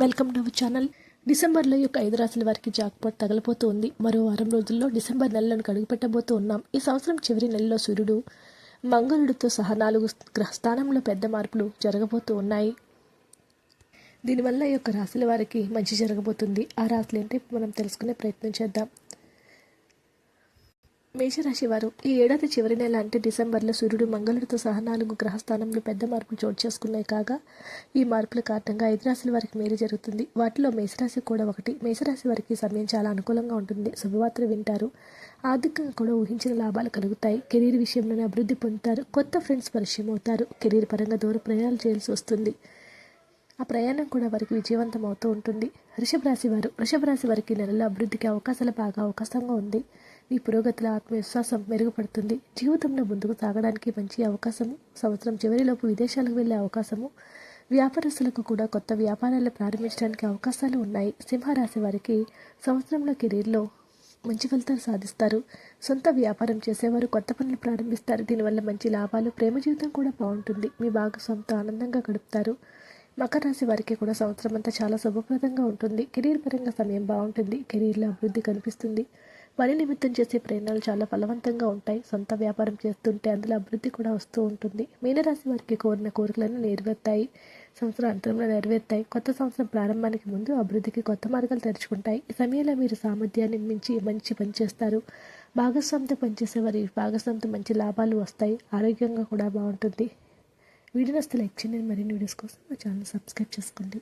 Welcome to our channel. డిసెంబర్లో యొక్క ఐదు రాశుల వారికి జాక్పాట్ తగలపోతూ ఉంది మరో వారం రోజుల్లో డిసెంబర్ నెలలను కడుగుపెట్టబోతూ ఉన్నాం ఈ సంవత్సరం చివరి నెలలో సూర్యుడు మంగళుడితో సహా నాలుగు గ్రహస్థానంలో పెద్ద మార్పులు జరగబోతూ ఉన్నాయి. దీనివల్ల ఈ యొక్క రాశుల వారికి మంచి జరగబోతుంది. ఆ రాశులు ఏంటి? మనం తెలుసుకునే ప్రయత్నం చేద్దాం. మేషరాశి వారు ఈ ఏడాది చివరి నెల అంటే డిసెంబర్లో సూర్యుడు మంగళుడితో సహా నాలుగు గ్రహస్థానంలో పెద్ద మార్పులు చోటు చేసుకున్నాయి కాగా ఈ మార్పుల కారణంగా ఐదు రాశుల వారికి మేలు జరుగుతుంది. వాటిలో మేషరాశి కూడా ఒకటి. మేషరాశి వారికి సమయం చాలా అనుకూలంగా ఉంటుంది. శుభవార్తలు వింటారు. ఆర్థికంగా కూడా ఊహించిన లాభాలు కలుగుతాయి. కెరీర్ విషయంలోనే అభివృద్ధి పొందుతారు. కొత్త ఫ్రెండ్స్ పరిచయం అవుతారు. కెరీర్ పరంగా దూర ప్రయాణాలు చేయాల్సి వస్తుంది. ఆ ప్రయాణం కూడా వారికి విజయవంతం అవుతూ ఉంటుంది. వృషభ రాశి వారు. వృషభ రాశి వారికి నెలలో అభివృద్ధికి అవకాశాలు బాగా అవకాశంగా ఉంది. మీ పురోగతిలో ఆత్మవిశ్వాసం మెరుగుపడుతుంది. జీవితంలో ముందుకు సాగడానికి మంచి అవకాశము సంవత్సరం చివరిలోపు విదేశాలకు వెళ్ళే అవకాశము వ్యాపారస్తులకు కూడా కొత్త వ్యాపారాలు ప్రారంభించడానికి అవకాశాలు ఉన్నాయి. సింహరాశి వారికి సంవత్సరంలో కెరీర్లో మంచి ఫలితాలు సాధిస్తారు. సొంత వ్యాపారం చేసేవారు కొత్త పనులు ప్రారంభిస్తారు. దీనివల్ల మంచి లాభాలు ప్రేమ జీవితం కూడా బాగుంటుంది. మీ భాగస్వామితో ఆనందంగా గడుపుతారు. మకర రాశి వారికి కూడా సంవత్సరం అంతా చాలా శుభప్రదంగా ఉంటుంది. కెరీర్ పరంగా సమయం బాగుంటుంది. కెరీర్లో అభివృద్ధి కనిపిస్తుంది. పని నిమిత్తం చేసే ప్రయాణాలు చాలా ఫలవంతంగా ఉంటాయి. సొంత వ్యాపారం చేస్తుంటే అందులో అభివృద్ధి కూడా వస్తూ ఉంటుంది. మీనరాశి వారికి కోరిన కోరికలను నెరవేర్తాయి. సంవత్సరం అంతరంలో నెరవేర్తాయి. కొత్త సంవత్సరం ప్రారంభానికి ముందు అభివృద్ధికి కొత్త మార్గాలు తెరుచుకుంటాయి. ఈ సమయంలో మీరు సామర్థ్యాన్ని మించి మంచి పని చేస్తారు. భాగస్వామితో పనిచేసే వారి భాగస్వామితో మంచి లాభాలు వస్తాయి. ఆరోగ్యంగా కూడా బాగుంటుంది. వీడియో లైక్ చేయండి. మరిన్ని వీడియోస్ కోసం మా ఛానల్ సబ్స్క్రైబ్ చేసుకోండి.